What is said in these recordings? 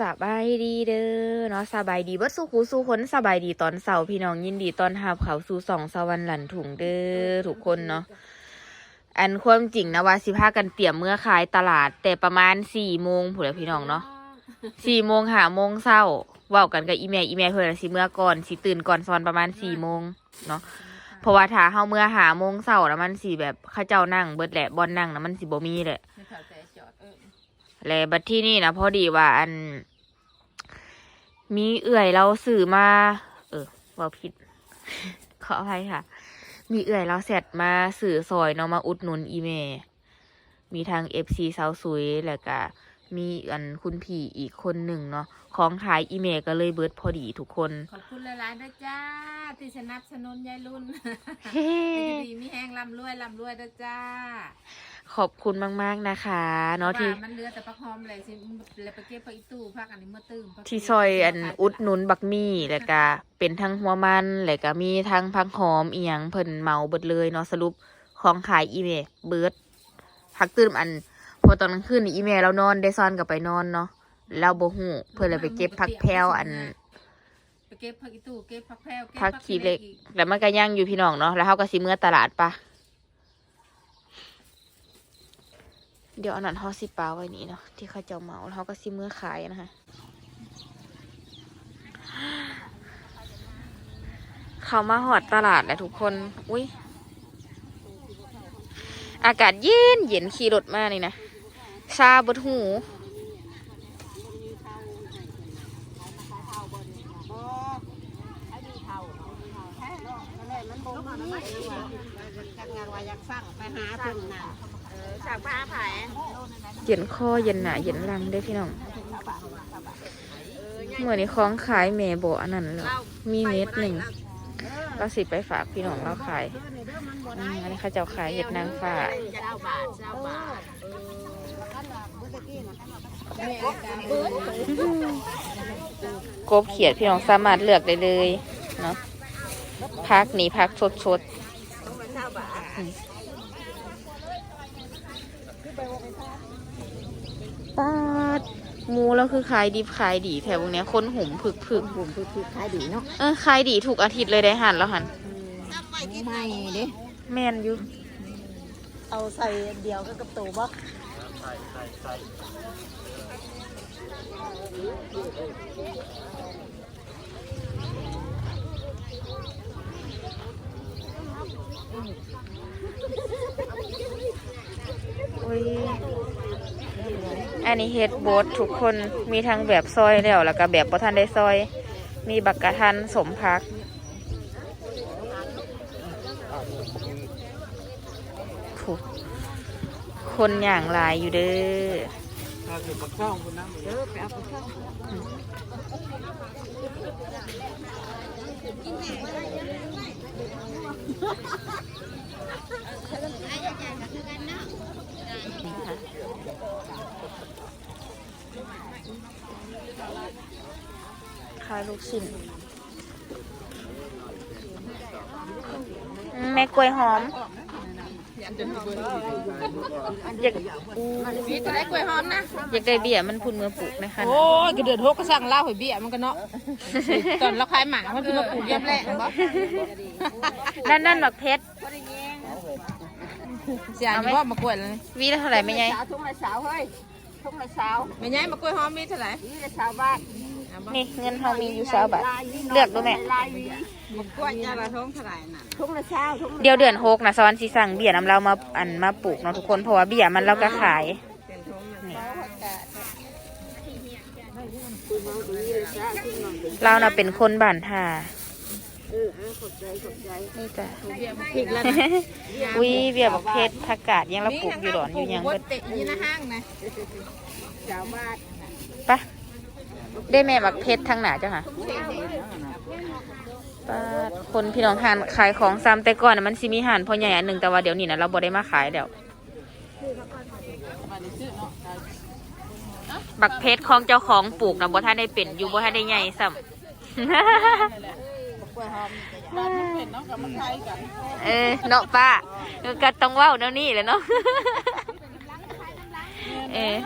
สบายดีเด้อเนาะสบายดีเบิดสู้คูสู้คนสบายดีตอนเสาร์พี่น้องยินดีตอนหาบเขาสู่สองสวรรค์หลันถุงเด้อทุกคนเนาะอันความจริงนะว่าสิพากันเตรียมเมื่อขายตลาด แต่ประมาณสี่โมงผู้ใดพี่น้องเนาะสี่โมงหาโมงเศร้าเว้ากันกับอีเมลอีเมลเพื่อนสิเมื่อก่อนสิตื่นก่อนซอนประมาณสี่โมงเนาะเพราะว่าถ้าเฮาเมื่อหาโมงเศร้าแล้วมันสิแบบเข้าเจ้านั่งเบิดแหละบอลนั่งนะมันสิบ่มีแหละไม่เข้าใจจอดเออและบัดที่นี่นะพอดีว่าอัน มีเอื่อยเราสื่อมา เออเว่าผิด ขออภัยค่ะ มีเอื่อยเราเสร็จมาสื่อซอยเนาะมาอุดหนุนอีเม มีทางเอฟซีซาวซุยแล้วก็มีอันคุณพี่อีกคนหนึ่งเนาะ ของขายอีเมก็เลยเบิดพอดีทุกคน ขอบคุณหลายๆนะจ้า ที่สนับสนุนยายรุ่นเฮ้ให้ดีมีแห้งร่ำรวยร่ำรวยนะจ้า ขอบคุณมาก ๆ นะคะเนาะที่ว่มันเหลือแต่ปักหอมเลยสิเลยไปเก็บไปอีตู้พักอันนี้เมื่อตื่นพักที่ซอยอันอุดหนุนบักมี่แล้วก็เป็นทั้งหัวมันแล้วก็มีทั้งพักหอมอีหยังเพิ่นเหมาเบิดเลยเนาะสรุปของขายอีเมลเบิดพักตื่นอันพอตอนกลางคืนนี่อีเมลเรานอนได้ซ่อนกลับไปนอนเนาะ เราบ่ฮู้เพิ่นเลยไปเก็บผักแพรวอันไปเก็บพักอีตู้เก็บพักแพรวเก็บผักขี้เหล็กอีแล้วมันก็ย่างอยู่พี่น้องเนาะแล้วเฮาก็สิเมื่อตลาดปะเดี๋ยวอันนั้นเฮาสิปาไว้นี่เนาะที่เขาเจ้าเหมาแล้วเฮาก็สิเมื่อขายนะคะเขามาหอดตลาดแหละทุกคน อุ้ย อากาศเย็นเย็นขี่รถมานี่นะ ชาบดหู ย็นคอเย็นหนาเย็นหลังเด้พี่น้องเหมือนี้คล้องขายแม่โบอันนั้นแล้วมีเม็ดหนึ่งเราสิไปฝากพี่น้องเราขายอันนี้เขาเจ้าขายเห็ดนางฟ้าเจ้าบาทเจ้าบาทกบเขียดพี่น้องสามารถเลือกได้เลยเนาะพักนี่พักสดสดๆอืม ปาดหมูแล้วคือขายดิบขายดีแถวพวกเนี้ยคนหุ่มผึกผึกผมคือคือขายดีเนาะเออขายดีถูกอาทิตย์เลยได้หันแล้วหันไม่เด้แมนอยู่เอาใส่เดียวก็กับตูบ่อุ้ย อันนี้เฮดโบสทุกคนมีทั้งแบบซอยแล้วแล้วก็แบบบ่ทันได้ซอย มีบักกะทันสมพัก คนอย่างหลายอยู่เด้อนี่ค่ะ ขายลูกชิ้นอืมแม่กล้วยหอม อยากอู้พี่จะได้กล้วยหอมนะอยากได้เบี้ยมันพูนมือปลูกนะคะโอ้ยก็เดือดหกก็สั่งเหล้าหอยเบี้ยมันก็เนาะตอนเราขายหมามันคือมาปลูกเยี่ยมแรกบ่นั่นนั่นหมักเพชรเสียอยู่ว่า มากล้วยเลยวีละเท่าไหร่ไม่ไงสาวทุ่งละสาวเฮ้ย ทุ่งละสาวไม่ย้ายมากล้วยหอมมีเท่าไหร่นี่ละสาวบ้านเอาบ่นี่เงินเฮามีอยู่สาวบาทเลือกดูแม่ลายวีมากล้วยยาละท้องเท่าไหร่น่ะทุ่งละสาวทุ่งละเดี๋ยวเดือนหกนะสวรรค์สีสั่งเบี้ยน้ำเรามาอันมาปลูกเนาะทุกคนเพราะว่าเบี้ยมันเราก็ขายเป็นท้องน่ะเราน่ะเป็นคนบ้านท่า เออเอาขอบใจขอบใจนี่จ้ะเบี้ยมาพริกแล้วนะวิเบี้ยบักเพชรผักกาดยังเราปลูกอยู่ดอนอยู่ยังปลูเบิกดเตะอยู่ในห้างนะสาวบ้านปะได้แม่บักเพชรทางหนาจ้ะค่ะปาดคนพี่น้องหานขายของซ้ำแต่ก่อนน่ะมันสิมีห่านพ่อใหญ่อันหนึ่งแต่ว่าเดี๋ยวนี้นะเราบ่ได้มาขายแล้วบักเพชรของเจ้าของปลูกนะบ่ท่านได้เป็นอยู่บ่ท่านได้ใหญ่ซ้ำกล้ วยหอมบ้านมันเป็นเนาะกับมันไทยกันเออเนาะป้าก็ต้องเว้าแนวนี้แหละเนาะเออ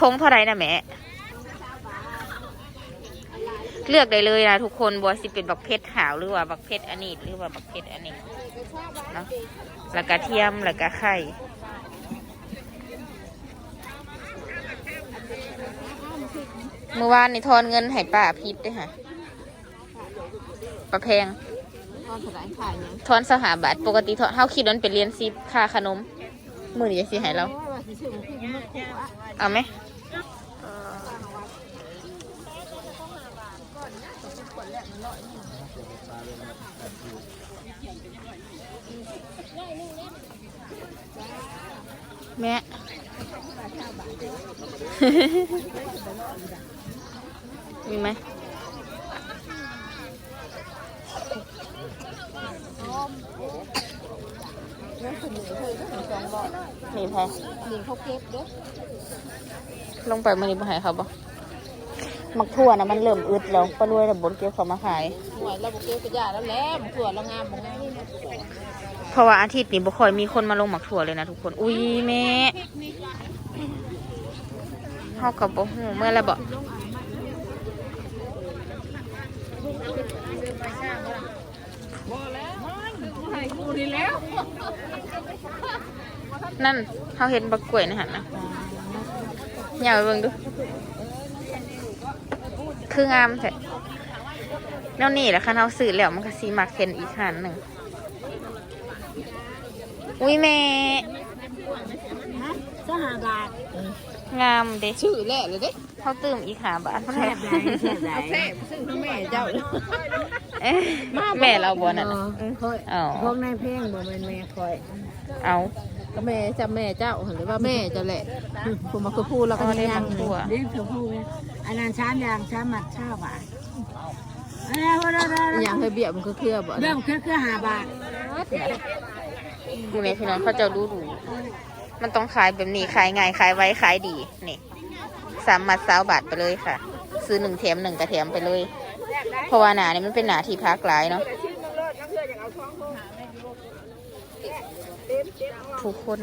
ทงเท่าไรนะแม่เลือกได้เลยนะทุกคนบัวสิเป็นบักเพชรหาวหรือว่าบักเพชรอันนี้หรือว่าบักเพชรอันนี้เนาะแล้วก็เทียมแล้วก็ไข่ เมื่อวานนี่ทอนเงินให้ป้าพิษด้วยค่ะประแพงตอนสลายขายเนี่ยทอนสหบาทปกติทอนเฮาคิดว่ามันเป็นเรียนซิปค่าขนมมือนี้จะสิให้เราว่าสิชื่อมันคือมันคู่อะเอาไหมแม่ มีไหมมีแพ้ลิงเขาเก็บเด้อลงไปมันนี้บ่ใหายเขาบ่มักทั่วนะมันเริ่มอึดแล้วปลารวยแต่บนเกี่ยวเขามาขายหวยเราบ่เก็บกระยาแล้วแหล้วถั่วเรางามบ่งามเพราะว่าอาทิตย์นี้บ่ค่อยมีคนมาลงหมักถั่วเลยนะทุกคน อุ้ยแม่เฮากับบ่ฮู้เมื่อไรบ่ นั่นเฮาเห็นบักกล้วยนหันนะอย่าไปเบิ่งดู คืองามแท้แนวนี้แหละคันเฮาซื้อแล้วมันก็สิมักเห็นอีกหันหนึ่ง อุ้ยแม่สหบาทงามเด้ชื่อแหละเลยเด้ เขาตื่มอีกหาบาทเอาแซ่บซึ่งทั้งแม่เจ้า เอ๊ะแม่เราบ่นั่นน่ะค่อยอ๋อ พวกนายเพ่งบ่แม่นแม่ค่อย เอาก็แม่จะแม่เจ้าหรือว่าแม่เจ้าแหละผมมาคือพูดแล้วก็ก็ได้ยังทำทั่วเลี้ยงตัวผู้เนี่ยอันนั้นช้ามยางช้ามหมัดช้าบาทอันนี้ว่าเราอย่างเคยเบี้ยมันก็เคลือบบ่เรื่องเครือเครือหาบาทดูแม่พี่น้องเขาเจะรู้ดู มันต้องขายแบบนี้ขายง่ายขายไว้ขายดีนี่ สามมัดสาวบาทไปเลยค่ะ ซื้อหนึ่งแถมหนึ่งกระแถมไปเลย เพราะว่าหนาเนี่ยมันเป็นหนาที่พักหลายเนาะทุกคน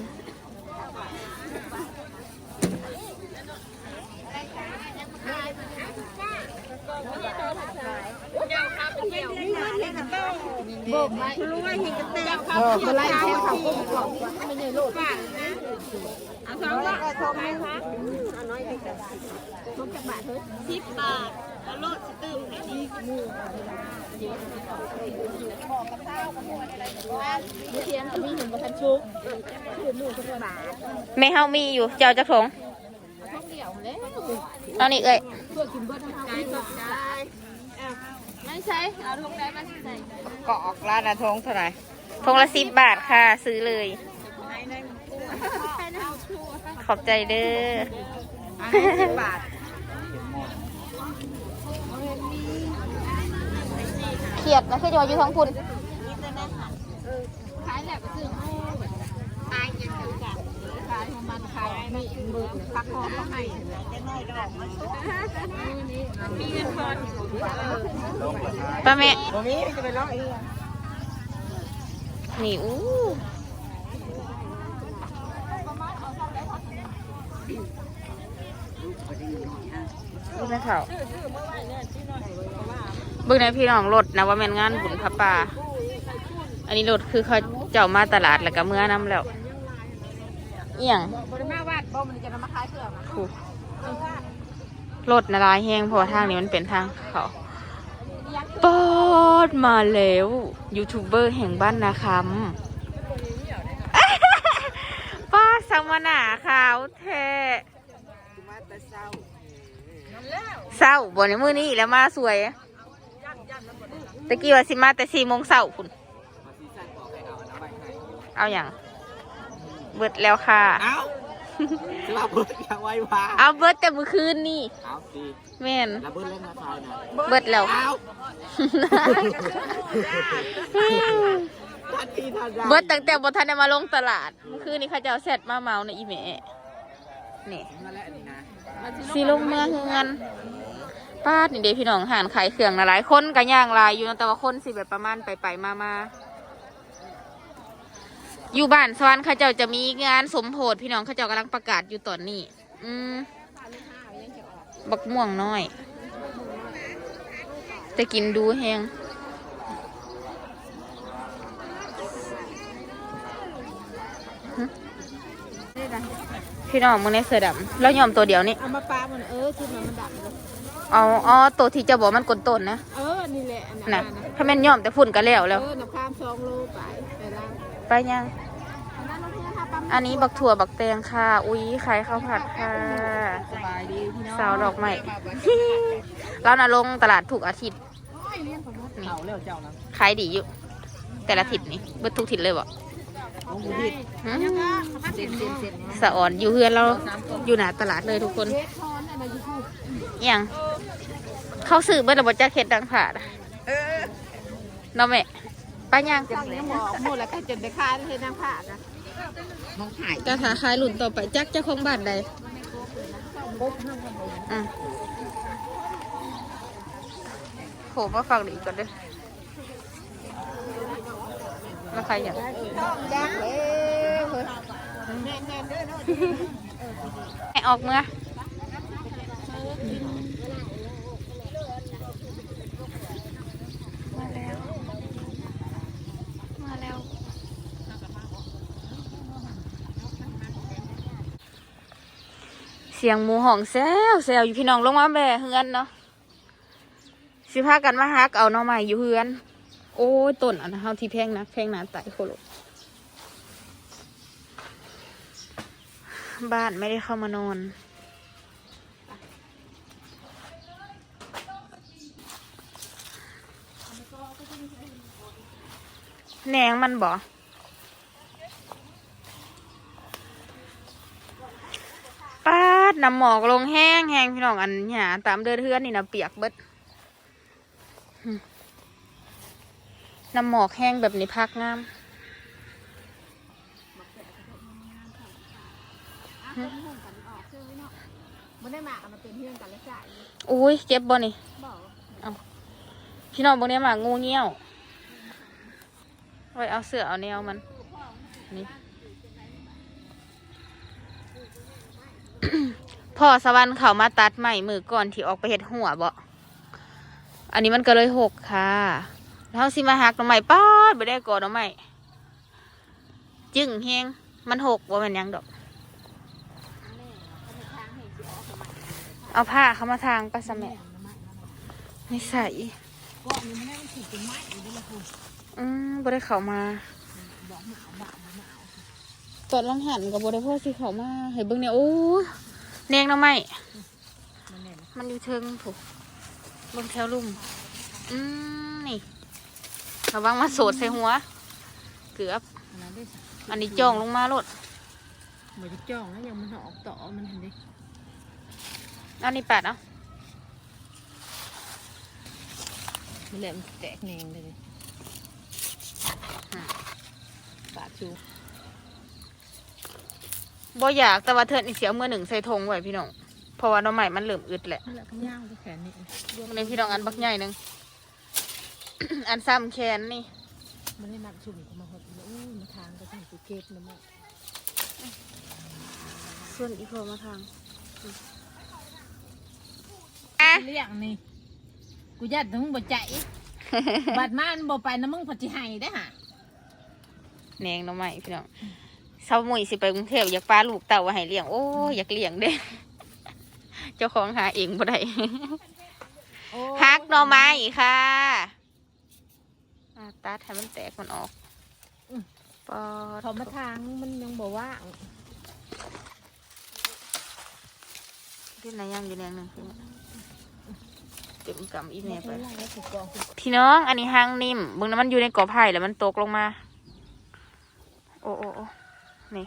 เออค นไล่แค่เขาก็บอกไม่ใช่ลูกแม่เฮามีอยู่เจ้าจะถงเอานี่เอ้ยไม่ใช่เอาทุกได้มาใส่กอกร้านอะทงเท่าไหร่ทงละสิบบาทค่ะ ซื้อเลยขอบใจเด้อ บาทเขียดนะคือจะอยู่ท้องคุณขายแหลกก็ซื้อขายยังถือกันขายของมันขายไม่มือพักคอเขาให้ป้าแม่ตรงนี้จะไปร้องเอ งนี่อู้ดูแม่เขาเบิ่งในพี่น้องรถนะว่าแม่นงานบุญพระป่า อันนี้รถคือเขาเจ้ามาตลาดแล้วก็เมื่อน้ำแล้วเอียงบริมาวัดบ่มันจะนำมาขายเครื่องถูกรถนะลายแห้งเพราะว่าทางนี้มันเป็นทางเขาปอดมาแล้วยูทูบเบอร์แห่งบ้านนาคำป้าสัมมนาขาวแท้ เศร้าบนในมือนี้แล้วมาสวยตะกี้ว่าสิมาแต่สี่โมงเศร้าคุณเอาอย่างเบิดแล้วค่ะ เอาสลับเบิร์ดยังไว้พาเอาเบิดแต่เมื่อคืนนี่เอาดีแม่นแล้วเบิร์ดเล่นมาคายนะเบิดแล้วเอาทันทีทันใดเบิดตั้งแต่บทันได้มาลงตลาด เมื่อคืนนี้เขาจะเอาแซดมาเมาในอีเมะนี่มาแล้วอันนี้นะ สีลงเมืองเงินป้าดนี่เด็พี่น้องห่านขายเครื่องหลายคนกันย่างลายอยู่แต่ว่าคนสิแบบประมาณไปไปมามาอยู่บ้านสวรรค์เขาเจ้าจะมีงานสมโพธิพี่น้องเขาเจ้ากำลังประกาศอยู่ตอนนี้ อืมบักม่วงน้อยแต่กินดูแฮงหึ พี่น้องมึงในเสือดำแล้วยอมตัวเดียวนี่เอามาปลามันเออที่มันมันดับเลยเอาอ๋อตัวที่จะบอกมันกลนต้นนะเออนี่แหละอันนะนั้นถ้าแม่นยอมแต่ฝุ่นก็แล้วเอแล้วอน้ำข้ามสองโลไปไปล่างไปยัง อันนั้นเราเพียงค่ะปั๊มอันนี้บักถั่วบักแตงค่ะ อุ้ยขายข้าวผัดค่ะ สบายดีพี่น้องสาวดอกไม้เราน่ะลงตลาดถูกอาทิตย์เขาแล้วเจ้านะขายดีอยู่ แต่ละอาทิตย์นี่เบิดทุกอาทิตย์เลยบ่น้องบุดิดหึเสะอ่อนอยู่เฮือนเราอยู่หน้าตลาดเลยทุกคนเอนอะไรอยู่พูดอหยังเข้าสื่อเบิดระบบจักเฮ็ดดังผ่าดเนาะแม่ปยังสั่งยังหมดแล้วก็จนได้ค่าเฮ็ดน้ำผ้านะน้องขายกาถาขายหลุนต่อไปจักจ้าของบานใดอืมโหมาฟังดีก่อนเด้ อมาใครอย่างยักษ์เอ้ยเฮ้ยแน่นๆด้อเนาะให้ออกเมื่อมาแล้ว มาแล้ว เสียงหมูห่องแซวแซวอยู่พี่น้องลงมาแบ่เฮือนเนาะสิพากันมาฮักเอาหน่อใหม่อยู่เฮือน โอ้ยต้นอันนั้นเฮาที่แพงนักแพงหนาไตโคโลบ้านไม่ได้เข้ามานอน แหนงมันบ่ป้าดน้ำหมอกลงแห้งแห้งพี่น้องอันหยาตามเดินเทือนนี่นะเปียกเบิด น้ำหมอกแห้งแบบนี้พักงามมันได้มากมันเป็นเพื่อนกันแล้วจ่ายอุ้ยเจ็บบ่นี่บอกพี่น้องบางเนี้ยหมางูเงี้ยวไว้เอาเสือเอาแนวมัน นี่ พ่อสวรรค์เขามาตัดใหม่มือก่อนที่ออกไปเห็ดหัวบ่ อันนี้มันก็เลยหกค่ะ แล้วสิมาหักหน่อไม้ป๊อดไปได้ก่อนหน่อไม้จึงเฮงมันหกว่ามันยังดอก เอาผ้าเขามาทางปสะแมัไม่ใส่อืมบ่ได้เขามาตอนลังหันกับบ่ได้พ่อสิเขามาให้เบิ่งเนี่ยโอ้แนงหน่อไม้มันอยู่เทิงถูกบิ่งแถวลุ่มอืม ระวังมาโสดใส่หัว เกือบ อันนั้นได้สักอันนี้จ้องลงมาโลดเหมือนจะจ้องแล้วยังมันออกต่อมันเห็นดิอันนี้แปดเนาะมันแหลมแตกแนงเลยดิปาดชูบ่อยากแต่ว่าเทิดนี่เสียเมื่อหนึ่งใส่ธงไว้พี่น้องเพราะว่าหน่อไม้มันเริ่มอึดแหละมันแหลมย่างไปแขนนี่ในพี่น้องอันบักใหญ่หนึ่ง อันซ้ำแขนนี่ มันได้นักชุ่มเข้ามาหดเลยอู้มาทางก็ต้องกูเก็บนะมั้งส่วนอีโคมาทางเลี้ยงนี่ กูยัดถึงบ่ใจบัดมามันบ่ไปนะมึงพอจิให้ได้อห่ะแหนงหน้องใหม่พี่น้องเช้ามุยสิไปกรุงเทพอยากปลาลูกเต่าไว้ให้เลี้ยงโอ้ยอยากเลี้ยงเด้ เจ้าของหาเองบ่ได้ฮักหน่อไม้ค่ะอ่า ตัดให้มันแตกมันออกปอดเขามาทางมันยังบ่ว่างที่ไหนยังอยู่แนงหนึ่งพี่น้องเต็มกำอีเมลไปแล้วถูกกองถูกพี่น้องอันนี้ห้างนิ่มเบึงน้ำมันอยู่ในกอไผ่แล้วมันตกลงมา โอ้โอ้โอ้นี่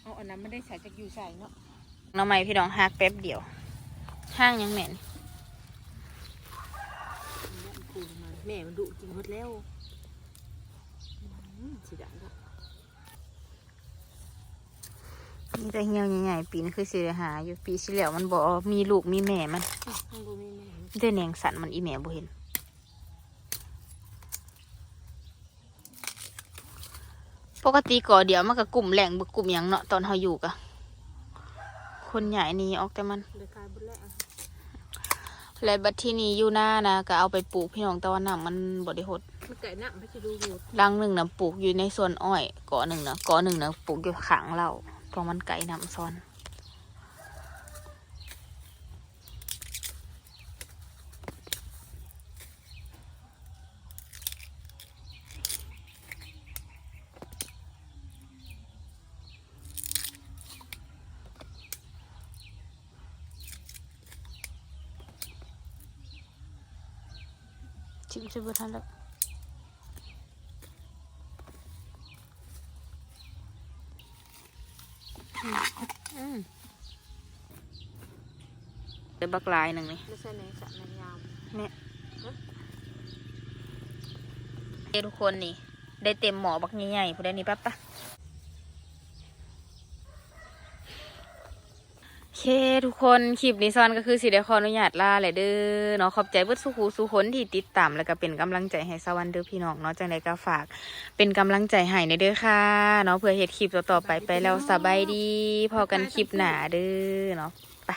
เอาอันนั้นไม่ได้ใส่จากอยู่ใส่เนาะหน้องใหม่พี่น้องหักแป๊บเดียว ห้างยังแม่นคูณมา แม่มันดุจริงหมดแล้วอืมสิดังก็มีแต่เหี่ยวใหญ่ๆปีนคือสิได้หา อยู่ปีที่แล้วมันบอกมีลูกมีแม่มันข้างบนมีแม่ได้แหนงสันมันอีแม่บ่เห็นปกติก่อเดี๋ยวมันก็กลุ่มแหล่งบึกกลุ่มหยังเนาะตอนเฮาอยู่กะคนใหญ่หนี้ออกแต่มันเลยขายบุญแล้ว และบัดที่นี้อยู่หน้านะก็เอาไปปลูกพี่น้องแต่ว่าน้ำมันบ่ได้หดมันไก่น้ำไม่ใช่ดูหูรังหนึ่งนะปลูกอยู่ในสวนอ้อยเกาะหนึ่งนะเกาะหนึ่งนะปลูกอยู่ขางเราเพราะมันไกลน้ำซ้อน ชิมชิมบทันแล้วเดี๋ยวบักลายหนึ่งนี่ไม่ใช่ในสระในยามเอ้ทุกคนนี่ ได้เต็มหมอบักใหญ่ๆพอได้นี่ปั๊บปะโอ เคทุกคนคลิปนี้ซอนก็คือสิเดคออนุญาตลาแหละเด้อเนาะขอบใจเบิดสุขูสุคนที่ติดตามแล้วก็เป็นกำลังใจให้สวันเด้อพี่น้องเนาะจังไดก็ฝาก เป็นกำลังใจให้ในเด้อค่ะเนาะเพื่อเหตุคลิปต่อๆไปไปแล้วสบายดี พอกันคลิปหนาเด้อเนาะไป